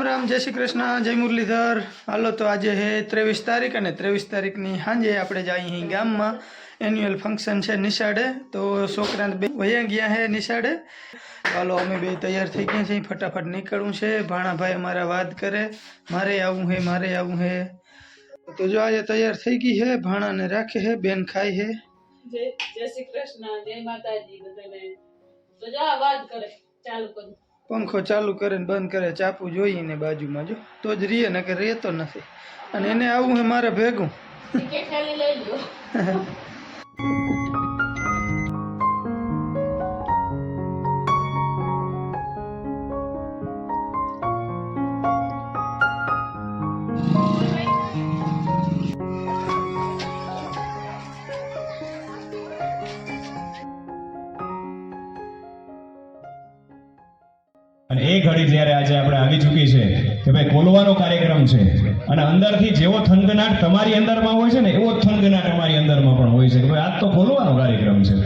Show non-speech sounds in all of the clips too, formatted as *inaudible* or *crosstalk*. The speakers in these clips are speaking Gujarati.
રામ રામ, જય શ્રી કૃષ્ણ, જય મુરલીધર. હાલો તો આજે હે ત્રેવીસ તારીખ અને ત્રેવીસ તારીખની સાંજે આપણે જઈએ અહીં ગામમાં. એન્યુઅલ ફંક્શન છે નિશાળે, તો છોકરાને બે વયા ગયા હે નિશાળે. હાલો, અમે બે તૈયાર થઈ ગયા છીએ, ફટાફટ નીકળવું છે. ભાણાભાઈ અમારા વાત કરે, મારે આવવું હે, મારે આવવું હે. તો જો આજે તૈયાર થઈ ગઈ હે, ભાણાને રાખે છે બેન ખાય હે. જય શ્રી કૃષ્ણ, જય માતાજી બધાને. તો જો વાત કરે, ચાલુ કરું. પંખો ચાલુ કરે ને બંધ કરે ચાપુ જોઈને બાજુમાં જો. તો જ રીએ ને કે રહેતો નથી. અને એને આવું હે મારે ભેગું. *laughs* આવી ચૂકી છે કે ભાઈ ખોલવાનો કાર્યક્રમ છે. અને અંદરથી જેવો થનગનાટ તમારી અંદરમાં હોય છે ને, એવો થનગનાટ અમારી અંદરમાં પણ હોય છે કે ભાઈ આજ તો ખોલવાનો કાર્યક્રમ છે.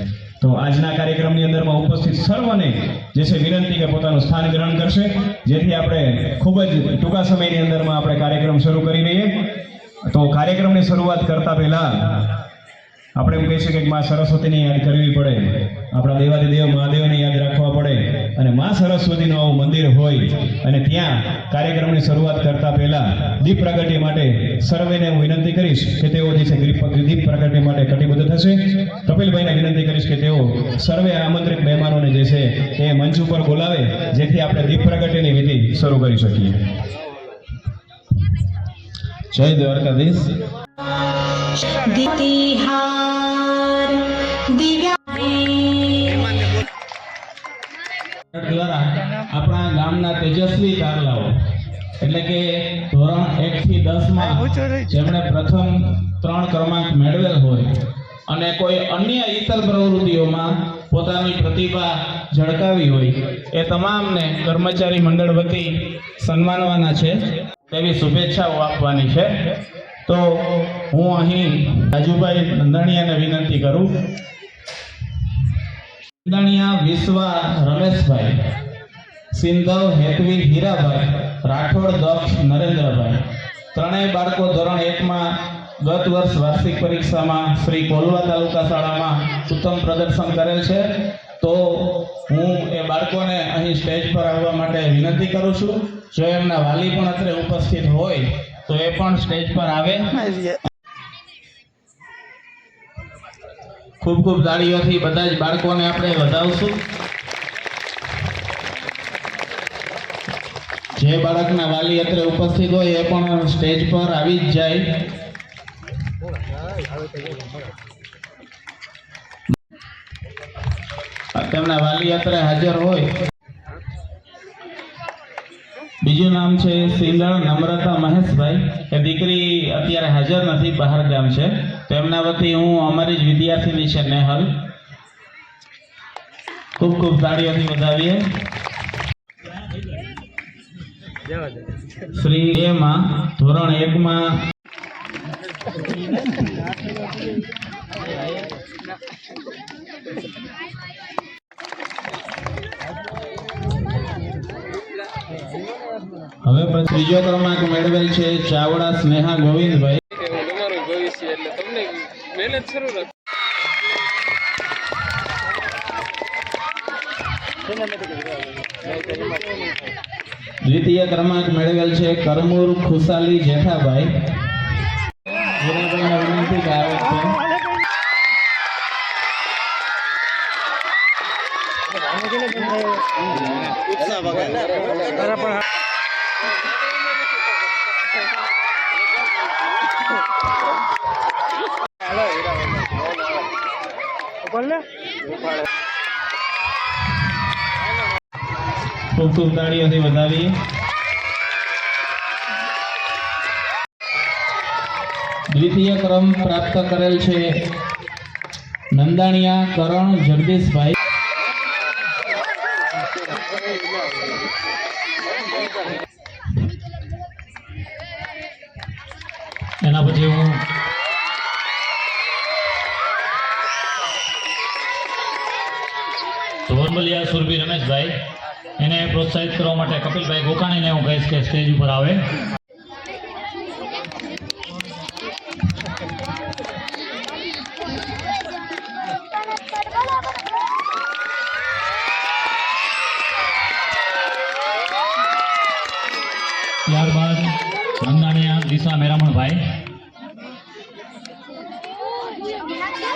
તો આજના કાર્યક્રમની અંદરમાં ઉપસ્થિત સર્વને જે છે વિનંતી કે પોતાનું સ્થાન ગ્રહણ કરશે. જેથી આપણે ખૂબ જ ટૂંકા સમયની અંદરમાં આપણે કાર્યક્રમ શરૂ કરી દઈએ. તો કાર્યક્રમની શરૂઆત કરતા પહેલા આપણે એમ કહી શકીએ કે માં સરસ્વતીને યાદ કરવી પડે. આપણા દેવાદિદેવ મહાદેવને યાદ રાખવા પડે. અને માં સરસ્વતીનું આવું મંદિર હોય અને ત્યાં કાર્યક્રમની શરૂઆત કરતા પહેલા દીપ પ્રગટ્ય માટે સર્વેને હું વિનંતી કરીશ કે તેઓ જે છે દીપ પ્રગટ્ય માટે કટિબદ્ધ થશે. કપિલભાઈને વિનંતી કરીશ કે તેઓ સર્વે આમંત્રિત મહેમાનોને જે છે એ મંચ ઉપર બોલાવે જેથી આપણે દીપ પ્રગટ્યની વિધિ શરૂ કરી શકીએ. જય દ્વારકાધીશ. દિવ્યા આપણા ગામના તેજસ્વી તારલાઓ. એટલે કે ધોરણ એક થી દસમાં જેમણે પ્રથમ ત્રણ ક્રમાંક મેળવેલ હોય. અને કોઈ અન્ય ઇતર પ્રવૃત્તિઓમાં પોતાની પ્રતિભા ઝળકાવી હોય. એ તમામને કર્મચારી મંડળ વતી સન્માનવાના છે તેવી શુભેચ્છાઓ આપવાની છે તો હું અહીં રાજુભાઈ નંદાણીયાને વિનંતી કરું નંદાણીયા વિશ્વા રમેશભાઈ, સિંધવ હેતવી હીરાભાઈ, રાઠોડ દક્ષ નરેન્દ્રભાઈ. ત્રણેય બાળકો ધોરણ એકમાં ગત વર્ષ વાર્ષિક પરીક્ષામાં શ્રી કોલવા તાલુકા શાળામાં ઉત્તમ પ્રદર્શન કરેલ છે. તો હું એ બાળકોને અહીં સ્ટેજ પર આવવા માટે વિનંતી કરું છું. જો એમના વાલી પણ અત્રે ઉપસ્થિત હોય, તો એ પણ સ્ટેજ પર આવે. ખૂબ ખૂબ તાળીઓથી બધા જ બાળકોને આપણે વધાવશું. જે બાળકના વાલી અત્રે ઉપસ્થિત હોય એ પણ સ્ટેજ પર આવી જ જાય. તેમના વાલી અત્રે હાજર હોય. બીજું નામ છે સિંગળ નમ્રતા મહેશભાઈ. એ દીકરી અત્યારે હાજર નથી, બહાર ગામ છે. તો એમના વતી હું અમારી જ વિદ્યાર્થીની છે, નેહલ. ખૂબ ખૂબ તાળીઓથી વધાવીએ. શ્રી એમાં ધોરણ એકમાં હવે પછી ત્રીજો ક્રમાંક મેળવેલ છે ચાવડા સ્નેહા ગોવિંદભાઈ. દ્વિતીય ક્રમાંક મેળવેલ છે કરમૂર ખુશાલી જેઠાભાઈ. છે. ખૂબ ખૂબ તાળીઓથી વધાવીએ. દ્વિતીય ક્રમ પ્રાપ્ત કરેલ છે નંદાણીયા કરણ જગદીશભાઈ. એના પછી હું ધોરમલિયા સુરભી રમેશભાઈ. એને પ્રોત્સાહિત કરવા માટે કપિલભાઈ ગોકાણીને હું કહીશ કે સ્ટેજ ઉપર આવે. ત્યારબાદ નંદાણીયા, દિશા મેરામણભાઈ.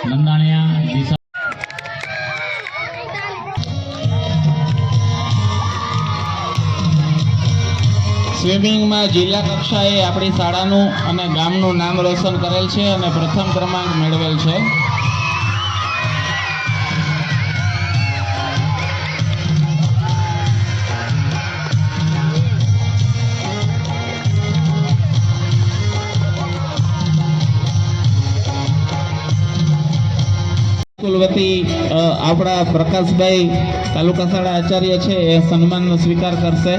નંદાણીયા, દિશા સ્વિમિંગમાં જિલ્લા કક્ષાએ આપણી શાળાનું અને ગામનું નામ રોશન કરેલ છે અને પ્રથમ ક્રમાંક મેળવેલ છે. સ્કૂલ વતી આપણા પ્રકાશભાઈ તાલુકા શાળા આચાર્ય છે એ સન્માનનો સ્વીકાર કરશે.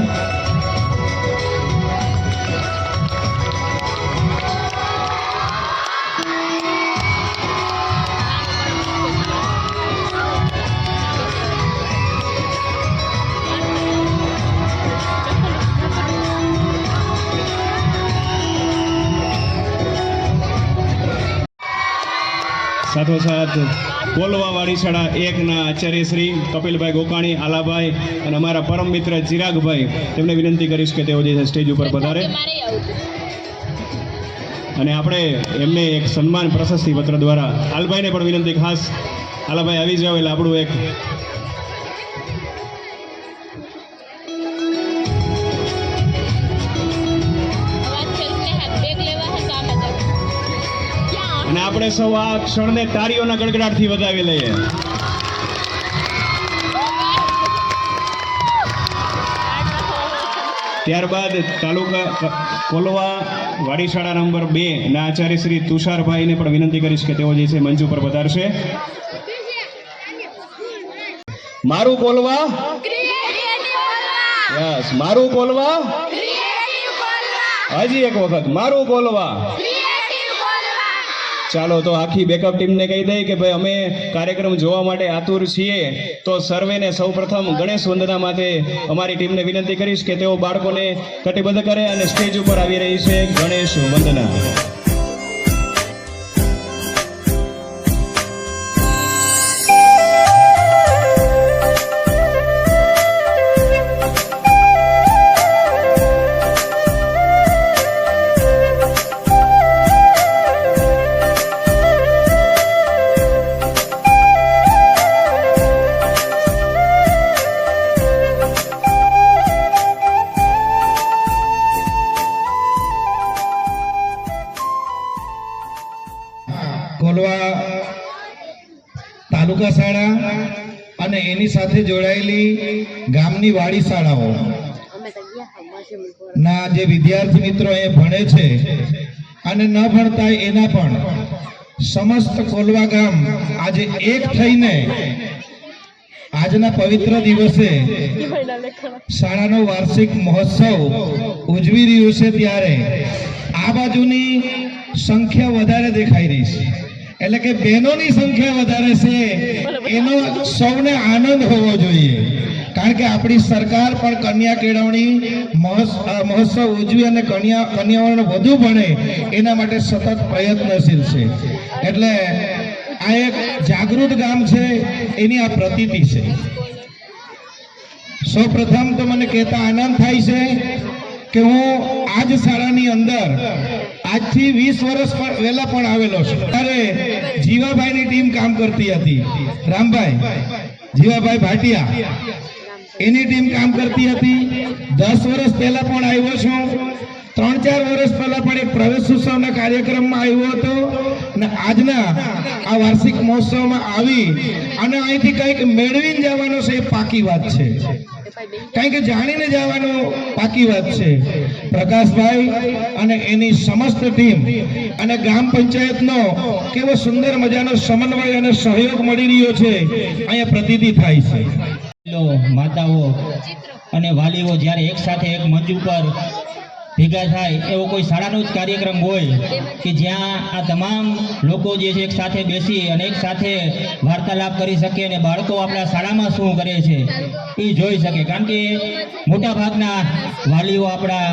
સાથોસાથ કોલવા વાડી શાળા એકના આચાર્ય શ્રી કપિલભાઈ ગોકાણી, આલાભાઈ અને અમારા પરમ મિત્ર ચિરાગભાઈ. તેમને વિનંતી કરીશ કે તેઓ જે સ્ટેજ ઉપર પધારે. અને આપણે એમને એક સન્માન પ્રશસ્તિ પત્ર દ્વારા આલભાઈને પણ વિનંતી ખાસ. આલાભાઈ, આવી જાવ એટલે આપણું એક આપણે સૌ આ ક્ષણને તાળીઓના ગડગડાટથી વધાવી લઈએ. ત્યારબાદ તાલુકા કોલવા વાડીશાળા નંબર બે ના આચાર્ય શ્રી તુષારભાઈને પણ વિનંતી કરીશ કે તેઓ જે છે મંચ ઉપર પધારશે. મારું કોલવા? યસ, મારું કોલવા? હજી એક વખત. મારું કોલવા? ચાલો તો આખી બેકઅપ ટીમને કહી દઈએ કે ભાઈ અમે કાર્યક્રમ જોવા માટે આતુર છીએ. તો સર્વેને સૌપ્રથમ ગણેશ વંદના માટે અમારી ટીમને વિનંતી કરીશ કે તેઓ બાળકોને કટિબદ્ધ કરે અને સ્ટેજ ઉપર આવી રહી છે ગણેશ વંદના. સાથે જોડાયેલી ગામની વાડી શાળાઓ. ના જે વિદ્યાર્થી મિત્રો એ ભણે છે અને ન ભણતા એના પણ. સમસ્ત કોલવા ગામ આજે એક થઈને આજના પવિત્ર દિવસે શાળાનો વાર્ષિક મહોત્સવ ઉજવી રહ્યું છે ત્યારે આ બાજુની સંખ્યા વધારે દેખાઈ રહી છે. એટલે કે બહેનોની સંખ્યા વધારે છે. એનો સૌને આનંદ હોવો જોઈએ. કારણ કે આપણી સરકાર પણ કન્યા કેળવણી મહોત્સ- મહોત્સવ ઉજવી અને કન્યા કન્યાઓને વધુ ભણે એના માટે સતત પ્રયત્નશીલ છે. એટલે આ એક જાગૃત ગામ છે એની આ પ્રતીતિ છે. સૌ પ્રથમ તો મને કહેતા આનંદ થાય છે કે હું આજ શાળાની અંદર આજથી વીસ વર્ષ વહેલા પણ આવેલો છું. ત્યારે જીવાભાઈની ટીમ કામ કરતી હતી. રામભાઈ, જીવાભાઈ ભાટિયા, એની ટીમ કામ કરતી હતી. દસ વર્ષ પહેલા પણ આવ્યો છું. ત્રણ ચાર વર્ષ પહેલા પણ એક પ્રવેશ ઉત્સવના કાર્યક્રમમાં આવ્યો હતો. અને આજના આ વાર્ષિક મહોત્સવમાં આવી અને અહીંથી કંઈક મેળવીને જવાનો છે એ પાકી વાત છે. કારણ કે જાણીને જવાનું પાકી વાત છે. પ્રકાશભાઈ અને એની સમસ્ત ટીમ અને ગ્રામ પંચાયતનો કેવો સુંદર મજાનો સમન્વય અને સહયોગ મળી રહ્યો છે, અહીંયા પ્રતીતિ થાય છે. માતાઓ અને વાલીઓ જ્યારે એક સાથે એક મંચ ઉપર ભેગા થાય એવો કોઈ શાળાનો જ કાર્યક્રમ હોય કે જ્યાં આ તમામ લોકો જે છે એક સાથે બેસી અને એક સાથે વાર્તાલાપ કરી શકે અને બાળકો આપણા શાળામાં શું કરે છે એ જોઈ શકે. કારણ કે મોટા ભાગના વાલીઓ આપણા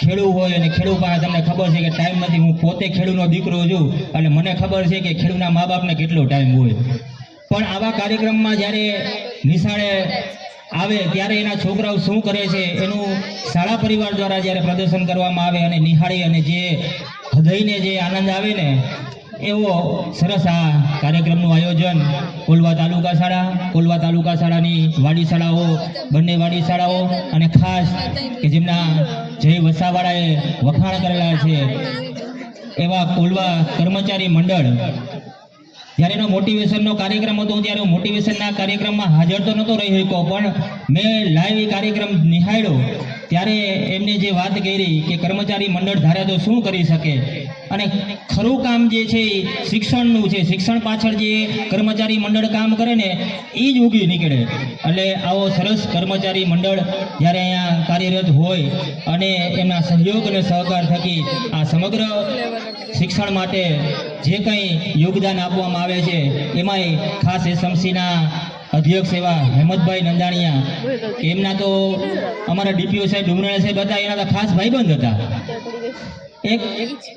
ખેડૂ હોય અને ખેડૂ પાસે તમને ખબર છે કે ટાઈમ નથી હું પોતે ખેડૂનો દીકરો છું એટલે મને ખબર છે કે ખેડૂના મા બાપને કેટલો ટાઈમ હોય. પણ આવા કાર્યક્રમમાં જ્યારે નિશાળે આવે ત્યારે એના છોકરાઓ શું કરે છે એનું શાળા પરિવાર દ્વારા જ્યારે પ્રદર્શન કરવામાં આવે અને નિહાળી અને જે હૃદયને જે આનંદ આવે ને, એવો સરસ આ કાર્યક્રમનું આયોજન કોલવા તાલુકા શાળા, કોલવા તાલુકા શાળાની વાડી શાળાઓ, બંને વાડી શાળાઓ અને ખાસ કે જેમના જય વસાવાળાએ વખાણ કરેલા છે એવા કોલવા કર્મચારી મંડળ જ્યારે એનો મોટિવેશનનો કાર્યક્રમ હતો. ત્યારે હું મોટિવેશનના કાર્યક્રમમાં હાજર તો નહોતો રહી શક્યો પણ મેં લાઈવ કાર્યક્રમ નિહાળ્યો. ત્યારે એમને જે વાત કરી કે કર્મચારી મંડળ ધારે તો શું કરી શકે? અને ખરું કામ જે છે એ શિક્ષણનું છે. શિક્ષણ પાછળ જે કર્મચારી મંડળ કામ કરે ને, એ જ ઉગી નીકળે. એટલે આવો સરસ કર્મચારી મંડળ જ્યારે અહીંયા કાર્યરત હોય અને એમના સહયોગ અને સહકાર થકી આ સમગ્ર શિક્ષણ માટે જે કંઈ યોગદાન આપવામાં આવે છે, એમાંય ખાસ એસએમસીના અધ્યક્ષ એવા હેમંતભાઈ નંદાણીયા. એમના તો અમારા ડીપીઓ સાહેબ ડુમરાણા સાહેબ હતા, એના તો ખાસ ભાઈબંધ હતા. એક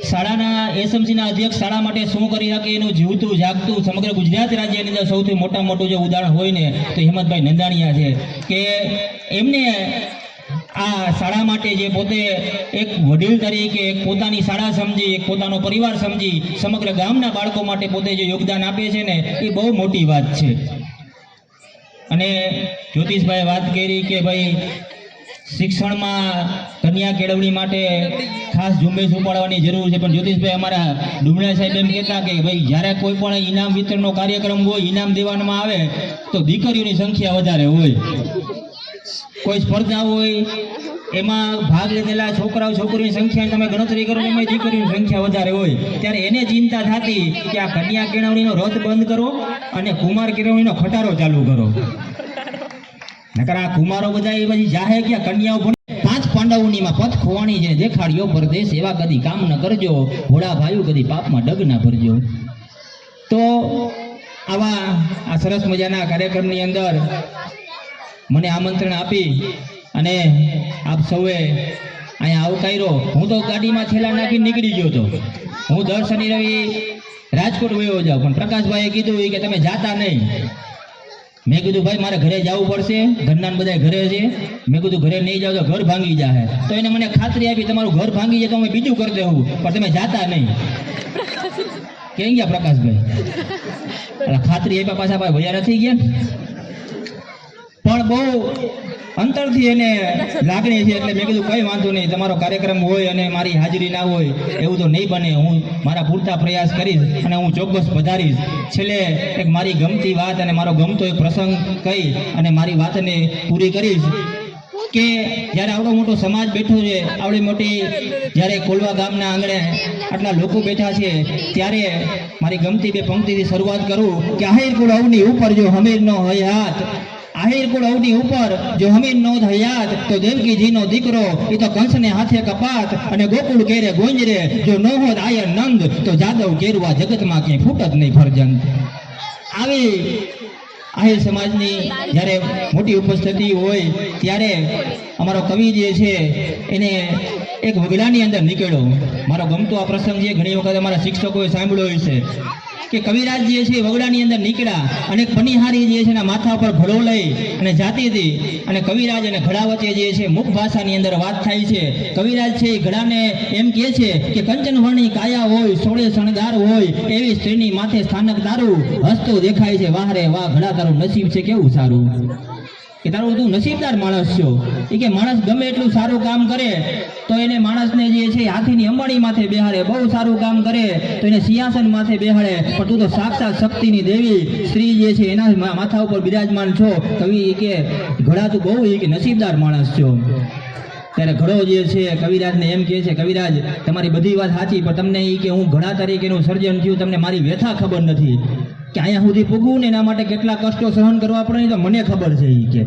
શાળાના એસએમસીના અધ્યક્ષ શાળા માટે શું કરી શકે એનું જીવતું, જાગતું સમગ્ર ગુજરાત રાજ્યની અંદર સૌથી મોટા મોટું જે ઉદાહરણ હોય ને, તો હિંમતભાઈ નંદાણીયા છે. કે એમને આ શાળા માટે જે પોતે એક વડીલ તરીકે, એક પોતાની શાળા સમજી, એક પોતાનો પરિવાર સમજી, સમગ્ર ગામના બાળકો માટે પોતે જે યોગદાન આપે છે ને, એ બહુ મોટી વાત છે. અને જ્યોતિષભાઈ વાત કરી કે ભાઈ શિક્ષણમાં કન્યા કેળવણી માટે ખાસ ઝુંબેશ ઉપાડવાની જરૂર છે. પણ જ્યોતિષભાઈ અમારા ડુમડા સાહેબ એમ કહેતા કે ભાઈ, જ્યારે કોઈ પણ ઇનામ વિતરણનો કાર્યક્રમ હોય, ઇનામ દેવામાં આવે, તો દીકરીઓની સંખ્યા વધારે હોય. કોઈ સ્પર્ધા હોય, એમાં ભાગ લીધેલા છોકરાઓ, છોકરીઓની સંખ્યા તમે ગણતરી કરો એમાં દીકરીઓની સંખ્યા વધારે હોય. ત્યારે એને ચિંતા થતી કે આ કન્યા કેળવણીનો રથ બંધ કરો અને કુમાર કેળવણીનો ખટારો ચાલુ કરો. નકર આ કુમારો બધા એ પછી જાહે કે કન્યાઓ પણ પાંચ પાંડવોનીમાં પથ ખોવાણી છે દેખાડ્યો, પરદેશ એવા કદી કામ ન કરજો, ભોળા ભાઈઓ કદી પાપમાં ડગ ના ભરજો. તો આવા આ સરસ મજાના કાર્યક્રમની અંદર મને આમંત્રણ આપી અને આપ સૌએ અહીંયા આવકાર્યો હું તો ગાડીમાં છેલ્લા નાખી નીકળી ગયો હતો હું દર શનિ રવિ રાજકોટ વયો જાઉં, પણ પ્રકાશભાઈએ કીધું કે તમે જાતા નહીં. મેં કીધું ભાઈ મારે ઘરે જવું પડશે. ઘરના બધા ઘરે છે. મેં કીધું ઘરે નહીં જાવ તો ઘર ભાંગી જાય તો એને મને ખાતરી આપી તમારું ઘર ભાંગી જાય તો અમે બીજું કરી દેવું પણ તમે જાતા નહીં. કેમ ગયા પ્રકાશભાઈ? *laughs* ખાતરી આપ્યા પાછા ભાઈ ભૈયા નથી ગયા? પણ બહુ અંતરથી એને લાગણી છે એટલે મેં કીધું, કંઈ વાંધો નહીં, તમારો કાર્યક્રમ હોય અને મારી હાજરી ના હોય, એવું તો નહીં બને. હું મારા પૂરતા પ્રયાસ કરીશ અને હું ચોક્કસ પધારીશ. છેલ્લે એક મારી ગમતી વાત અને મારો ગમતો એક પ્રસંગ કહી અને મારી વાતને પૂરી કરીશ કે જ્યારે આવડો મોટો સમાજ બેઠો છે, આવડી મોટી જ્યારે કોલવા ગામના આંગણે આટલા લોકો બેઠા છે, ત્યારે મારી ગમતી બે પંક્તિથી શરૂઆત કરું કે આહિર કુળ અવની ઉપર જો હમીર નો હયાત આહિર કુળ અવની ઉપર જો હમીન નો હયાત તો દેવકીજીનો દીકરો એ તો કંસને હાથે કપાત અને ગોકુળ કેરે ગોંજરે. જો ન હોત આયર નંદ, તો જાદવ કેરવા જગતમાં ક્યાંય ફૂટત નહીં ફરજંત. આવી આહિર સમાજની જ્યારે મોટી ઉપસ્થિતિ હોય, ત્યારે અમારો કવિ જે છે, એને એક વગડાની અંદર નીકળ્યો. મારો ગમતો આ પ્રસંગ છે, ઘણી વખત અમારા શિક્ષકોએ સાંભળ્યો છે કે કવિરાજ જે છે વગડાની અંદર નીકળ્યા અને ફનિહારી જે છે એના માથા ઉપર ઘડો લઈ અને જાતી હતી. અને કવિરાજ અને ઘડા વચ્ચે જે છે મુખ ભાષાની અંદર વાત થાય છે. કવિરાજ છે એ ઘડાને એમ કહે છે કે કંચનવર્ણી કાયા હોય, સોળે શણગાર હોય, એવી સ્ત્રીની માથે સ્થાનક તારું હસતો દેખાય છે. વાહ રે વાહ ઘડા તારું નસીબ છે કેવું સારું. કે તારું તું નસીબદાર માણસ છો. એ કે માણસ ગમે એટલું સારું કામ કરે, તો એને માણસને જે છે હાથીની અંબાણી માથે બેહાડે. બહુ સારું કામ કરે, તો એને સિંહાસન માથે બેહાડે. પણ તું તો સાક્ષાત શક્તિની દેવી, સ્ત્રી જે છે એના માથા ઉપર બિરાજમાન છો. કવિ એ કે, ઘડા તું બહુ એ કે નસીબદાર માણસ છો. ત્યારે ઘડો જે છે, કવિરાજને એમ કહે છે, કવિરાજ, તમારી બધી વાત સાચી, પણ તમને એ કે હું ઘડા તરીકેનું સર્જન થયું, તમને મારી વ્યથા ખબર નથી. કે અહીંયા સુધી પૂગવું ને એના માટે કેટલા કષ્ટો સહન કરવા પડે તો મને ખબર છે એ કે.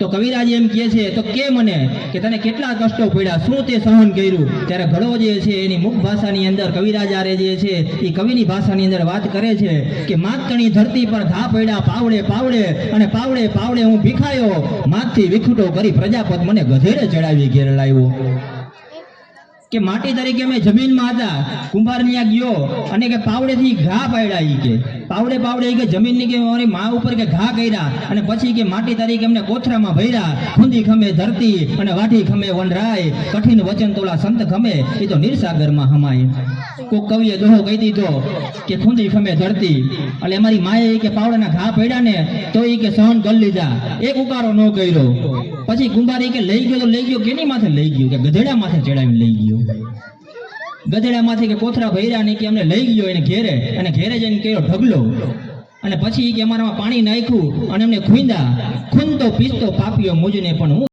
તો કવિરાજ એમ કહે છે, તો કે મને કે તને કેટલા કષ્ટો પડ્યા? શું તે સહન કર્યું? ત્યારે ઘડો જે છે, એની મુખ ભાષાની અંદર કવિરાજ આરે જે છે એ કવિની ભાષાની અંદર વાત કરે છે કે માતણી ધરતી પર ઘા પડ્યા, પાવડે પાવડે, અને પાવડે પાવડે હું ભીખાયો. માથથી વિખુટો કરી પ્રજાપત મને ગધેરે ચડાવી ઘેર લાવ્યો. કે માટી તરીકે અમે જમીનમાં હતા કુંભાર ત્યાં ગયો, અને કે પાવડેથી ઘા પાડ્યા ઈ કે. પાવડે પાવડે કે જમીનની કે મારી મા ઉપર કે ઘા કર્યા અને પછી કે માટી તરીકે અમને કોથરામાં ભર્યા, ખુંદી ખમે ધરતી અને વાઢી ખમે વનરાય, કઠિન વચન તોલા સંત ખમે, એ તો નિરસાગરમાં હમાય. કોક કવિએ દોહો કહી દીધો કે ખુંદી ખમે ધરતી એટલે અમારી માએ કે પાવડાના ઘા પડ્યા ને તો એ કે સહન કરી લીધા, એક ઉકારો ન કર્યો. પછી કુંભારી કે લઈ ગયો તો લઈ ગયો, કેની માથે લઈ ગયો? કે ગધેડા માથે ચડાવીને લઈ ગયો? ગધેડામાંથી કે કોથરા ભૈરા ને કે અમને લઈ ગયો એને ઘેરે, અને ઘેરે જઈને કર્યો ઢગલો. અને પછી કે અમારામાં પાણી નાખ્યું અને અમને ખૂંદા ખૂંદતો પીસતો પાપીઓ મુજને પણ હું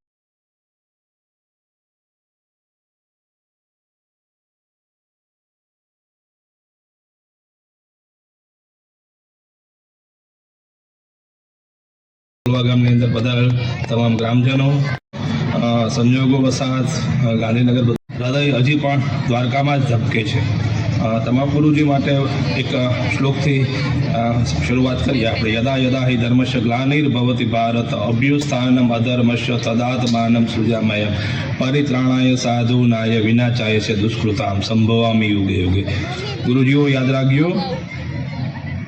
ગામની અંદર બધા તમામ ગ્રામજનો સંજોગો વસાત ગાંધીનગર હૃદય હજી પણ દ્વારકામાં જ ધબકે છે. તમામ ગુરુજી માટે એક શ્લોકથી શરૂઆત કરીએ આપણે. યદા યદા હિ ધર્મસ્ય ગ્લાનિર્ભવતિ ભારત અભ્યુસ્થાનમ અધર્મશ તદાત્માનમ સૃજામય. પરિત્રાણાય સાધુનાય વિનાચાય છે દુષ્કૃતામ, સંભવામી યુગે યુગે. ગુરુજીઓ યાદ રાખજો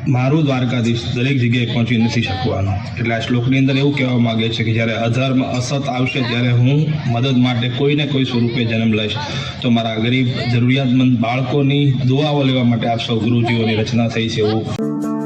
મારું દ્વારકાધીશ દરેક જગ્યાએ પહોંચી નથી શકવાનો. એટલે આ શ્લોકની અંદર એવું કહેવા માગે છે કે જ્યારે અધર્મ અસત આવશે ત્યારે હું મદદ માટે કોઈને કોઈ સ્વરૂપે જન્મ લઈશ. તો મારા ગરીબ, જરૂરિયાતમંદ બાળકોની દુઆઓ લેવા માટે આપ સૌ ગુરુજીઓની રચના થઈ છે એવું.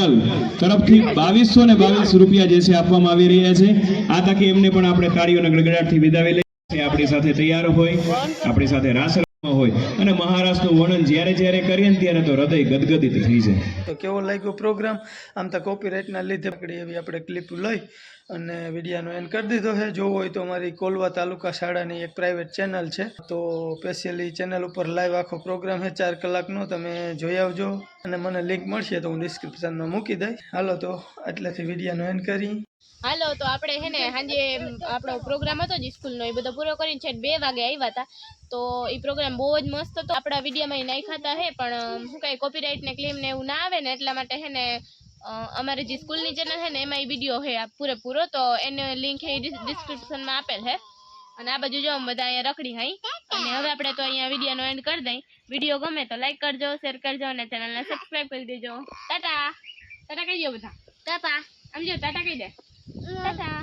વિરલ તરફથી બાવીસો ને બાવીસ રૂપિયા જે છે આપવામાં આવી રહ્યા છે. આ તકે એમને પણ આપણે તાળીઓના ગડગડાટથી વિદાવી લઈએ આપણી સાથે તૈયાર હોય, આપણી સાથે રાસ હોય. અને મહારાષ્ટ્રનું વર્ણન જ્યારે જ્યારે કરીએ ને ત્યારે તો હૃદય ગદગદિત થઈ જાય. તો કેવો લાગ્યો પ્રોગ્રામ આમ તો કોપીરાઇટના લીધે પકડી એવી આપણે ક્લિપ લઈ અને વિડીયાનો એન્ડ કરી દીધો છે. જોવો હોય તો અમારી કોલવા તાલુકા શાળાની એક પ્રાઇવેટ ચેનલ છે. તો સ્પેશિયલી ચેનલ ઉપર લાઈવ આખો પ્રોગ્રામ છે. ચાર કલાકનો. તમે જોઈ આવજો. અને મને લિંક મળશે તો હું ડિસ્ક્રિપ્શનમાં મૂકી દઈશ. હાલો તો આટલેથી વિડીયાનો એન્ડ કરી. હાલો તો આપણે હે ને સાંજે આપણો પ્રોગ્રામ હતો જ સ્કૂલનો એ બધો પૂરો કરીને છે બે વાગે આવ્યા હતા. તો એ પ્રોગ્રામ બહુ જ મસ્ત હતો. આપણા વિડીયોમાં એ નાખ્યા હતા હે પણ શું કાંઈ કોપીરાઇટ ને ક્લેમ ને એવું ના આવે ને એટલા માટે હે ને અમારે જે સ્કૂલની ચેનલ છે ને એમાં એ વીડિયો હે પૂરેપૂરો. તો એને લિંક હે ડિસ્ક્રિપ્શનમાં આપેલ હે. અને આ બાજુ જો બધા અહીંયા રખડી હાઈ. અને હવે આપણે તો અહીંયા વિડીયોનો એન્ડ કરી દઈ. વીડિયો ગમે તો લાઈક કરજો શેર કરજો અને ચેનલને સબસ્ક્રાઈબ કરી દેજો. ટાટા! ટાટા કહી દો બધા. ટાટા! આમ જો ટાટા કહી દે. ટાટા